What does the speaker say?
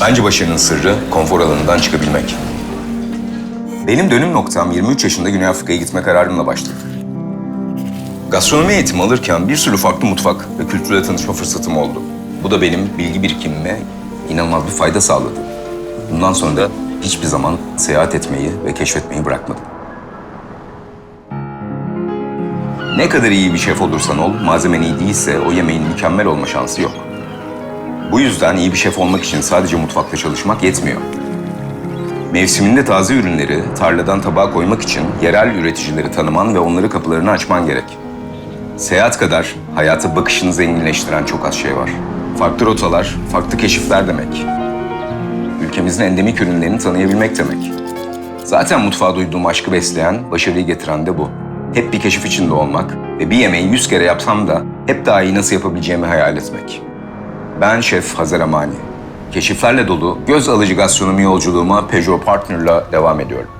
Bence başarının sırrı konfor alanından çıkabilmek. Benim dönüm noktam 23 yaşında Güney Afrika'ya gitme kararımla başladı. Gastronomi eğitimi alırken bir sürü farklı mutfak ve kültürle tanışma fırsatım oldu. Bu da benim bilgi birikimime inanılmaz bir fayda sağladı. Bundan sonra da hiçbir zaman seyahat etmeyi ve keşfetmeyi bırakmadım. Ne kadar iyi bir şef olursan ol, malzemen iyi değilse o yemeğin mükemmel olma şansı yok. Bu yüzden iyi bir şef olmak için sadece mutfakta çalışmak yetmiyor. Mevsiminde taze ürünleri tarladan tabağa koymak için yerel üreticileri tanıman ve onları kapılarını açman gerek. Seyahat kadar hayata bakışını zenginleştiren çok az şey var. Farklı rotalar, farklı keşifler demek. Ülkemizin endemik ürünlerini tanıyabilmek demek. Zaten mutfağa duyduğum aşkı besleyen, başarıyı getiren de bu. Hep bir keşif içinde olmak ve bir yemeği yüz kere yapsam da hep daha iyi nasıl yapabileceğimi hayal etmek. Ben Şef Hazar Amani. Keşiflerle dolu, göz alıcı gastronomi yolculuğuma Peugeot Partner'la devam ediyorum.